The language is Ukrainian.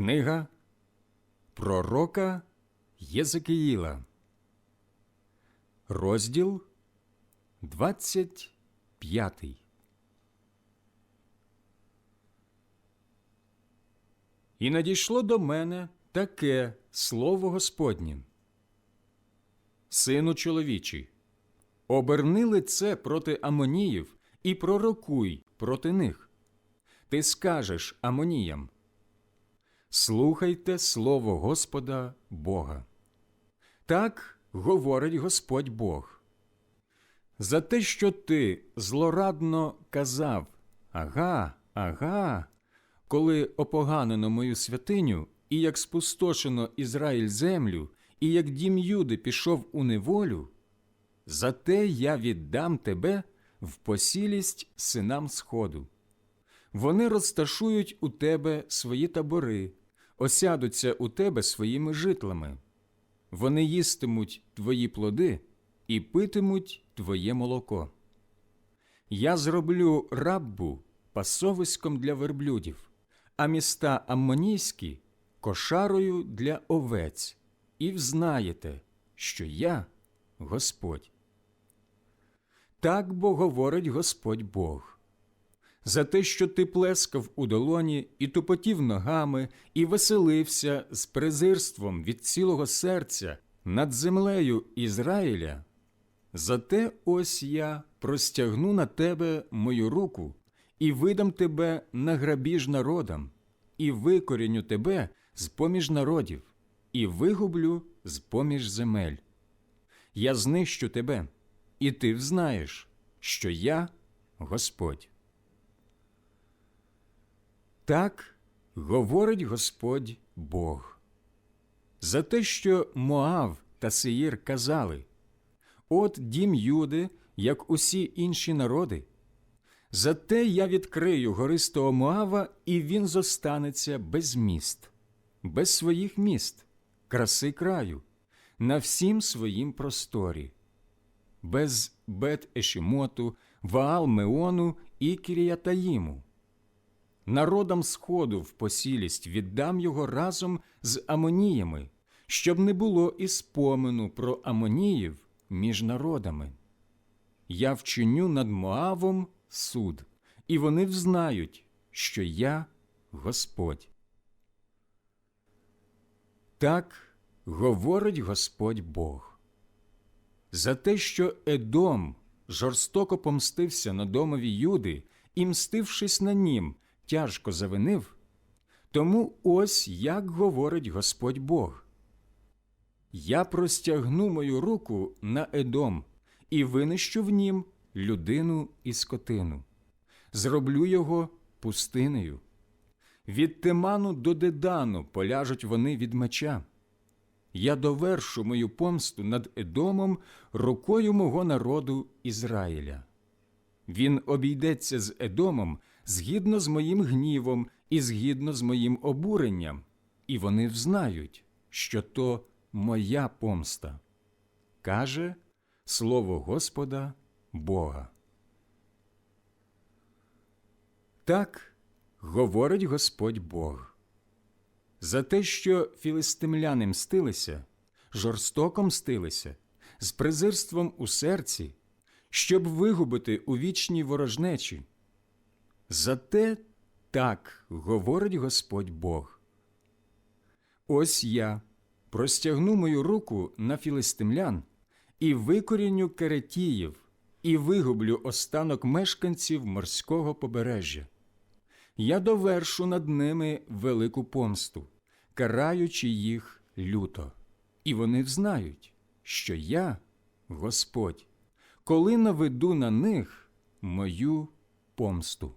Книга Пророка Єзекиїла, розділ 25. І надійшло до мене таке слово Господнє. Сину чоловічий, оберни лице проти Амоніїв і пророкуй проти них. Ти скажеш Амоніям. Слухайте слово Господа Бога. Так говорить Господь Бог. За те, що ти злорадно казав Ага, ага, коли опоганено мою святиню, і як спустошено Ізраїль землю, і як дім Юди пішов у неволю, зате я віддам тебе в посілість синам Сходу. Вони розташують у тебе свої табори, осядуться у тебе своїми житлами. Вони їстимуть твої плоди і питимуть твоє молоко. Я зроблю раббу пасовиськом для верблюдів, а міста Аммонійські кошарою для овець, і взнаєте, що я Господь. Так бо говорить Господь Бог. За те, що ти плескав у долоні і тупотів ногами, і веселився з презирством від цілого серця над землею Ізраїля, зате ось я простягну на тебе мою руку і видам тебе на грабіж народам, і викоріню тебе з поміж народів, і вигублю з поміж земель. Я знищу тебе, і ти взнаєш, що я Господь. Так говорить Господь Бог. За те, що Моав та Сеїр казали От дім Юди, як усі інші народи. Зате я відкрию гористого Моава, і він зостанеться без міст, без своїх міст, краси краю, на всім своїм просторі, без Бет Ешімоту, Ваал Меону і Кіріятаїму. Народам сходу в посілість віддам його разом з Амоніями, щоб не було і спомену про Амоніїв між народами. Я вчиню над Моавом суд, і вони взнають, що я Господь. Так говорить Господь Бог. За те, що Едом жорстоко помстився на домові Юди і, мстившись на нім, тяжко завинив, тому ось як говорить Господь Бог. Я простягну мою руку на Едом і винищу в нім людину і скотину, зроблю його пустинею. Від Тиману до Дедану поляжуть вони від меча. Я довершу мою помсту над Едомом рукою мого народу Ізраїля. Він обійдеться з Едомом згідно з моїм гнівом і згідно з моїм обуренням, і вони взнають, що то моя помста. Каже слово Господа Бога. Так говорить Господь Бог. За те, що філистимляни мстилися, жорстоко мстилися, з презирством у серці, щоб вигубити у вічній ворожнечі. Зате так говорить Господь Бог. Ось я простягну мою руку на філистимлян і викоріню керетіїв, і вигублю останок мешканців морського побережжя. Я довершу над ними велику помсту, караючи їх люто, і вони взнають, що я, Господь, коли наведу на них мою помсту.